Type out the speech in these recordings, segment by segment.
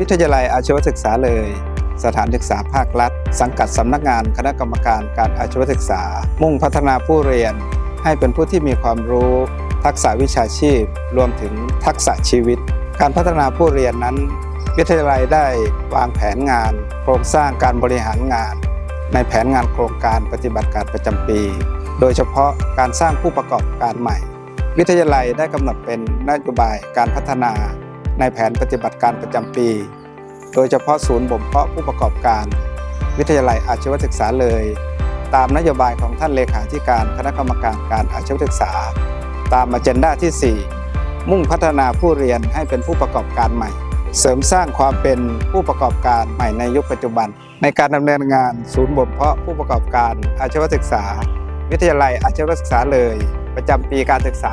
วิทยาลัยอาชีวศึกษาเลย สถานศึกษาภาครัฐ สังกัดสำนักงานคณะกรรมการการอาชีวศึกษา มุ่งพัฒนาผู้เรียน ให้เป็นผู้ที่มีความรู้ ทักษะวิชาชีพ รวมถึงทักษะชีวิต การพัฒนาผู้เรียนนั้น วิทยาลัยได้วางแผนงาน โครงสร้างการบริหารงาน ในแผนงานโครงการปฏิบัติการประจำปี โดยเฉพาะการสร้างผู้ประกอบการใหม่ วิทยาลัยได้กำหนดเป็นนโยบายการพัฒนาในแผนปฏิบัติการประจำปี โดยเฉพาะศูนย์บ่มเพาะผู้ประกอบการ วิทยาลัยอาชีวศึกษาเลย ตามนโยบายของท่านเลขาธิการคณะกรรมการการอาชีวศึกษา ตามอเจนดาที่ 4 มุ่งพัฒนาผู้เรียนให้เป็นผู้ประกอบการใหม่ เสริมสร้างความเป็นผู้ประกอบการใหม่ในยุคปัจจุบัน ในการดำเนินงานศูนย์บ่มเพาะผู้ประกอบการอาชีวศึกษา วิทยาลัยอาชีวศึกษาเลย ประจำปีการศึกษา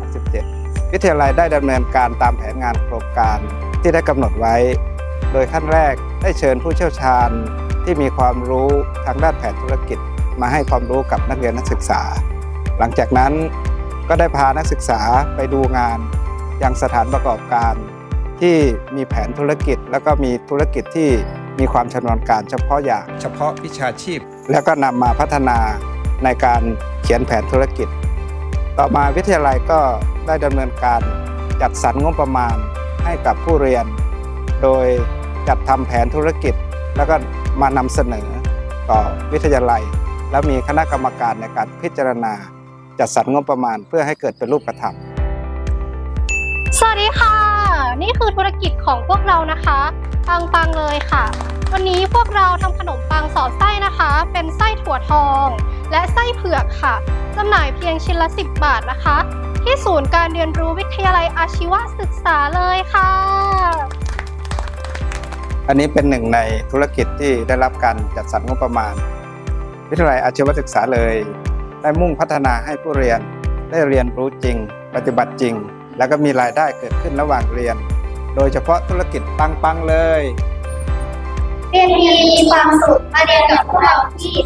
2567 วิทยาลัยได้ดำเนินการตามแผนงานโครงการที่ได้กำหนดไว้ โดยขั้นแรกได้เชิญผู้เชี่ยวชาญที่มีความรู้ทางด้านแผนธุรกิจ มาให้ความรู้กับนักเรียนนักศึกษา หลังจากนั้นก็ได้พานักศึกษาไปดูงานยังสถานประกอบการ ที่มีแผนธุรกิจ แล้วก็มีธุรกิจที่มีความชำนาญการเฉพาะอย่างเฉพาะวิชาชีพ แล้วก็นำมาพัฒนาในการเขียนแผนธุรกิจ ต่อมาวิทยาลัยก็ได้ดำเนินการจัดสรรงบประมาณให้กับผู้เรียน โดยจัดทำแผนธุรกิจ แล้วก็มานำเสนอต่อวิทยาลัย แล้วมีคณะกรรมการในการพิจารณา จัดสรรงบประมาณเพื่อให้เกิดเป็นรูปธรรม สวัสดีค่ะ นี่คือธุรกิจของพวกเรานะคะปังปังๆเลยค่ะ วันนี้พวกเราทำขนมปังสอดไส้นะคะ เป็นไส้ถั่วทอง และไส้เผือกค่ะจำหน่ายเพียงชิ้นละ 10 บาทนะคะ ที่ศูนย์การเรียนรู้วิทยาลัยอาชีวศึกษาเลยค่ะ อันนี้เป็นหนึ่งในธุรกิจที่ได้รับการจัดสรรงบประมาณ วิทยาลัยอาชีวศึกษาเลย ได้มุ่งพัฒนาให้ผู้เรียนได้เรียนรู้จริง ปฏิบัติจริง แล้วก็มีรายได้เกิดขึ้นระหว่างเรียน โดยเฉพาะธุรกิจปังๆเลย เรียนดีมีความสุขมาเรียนกับพวกเราที่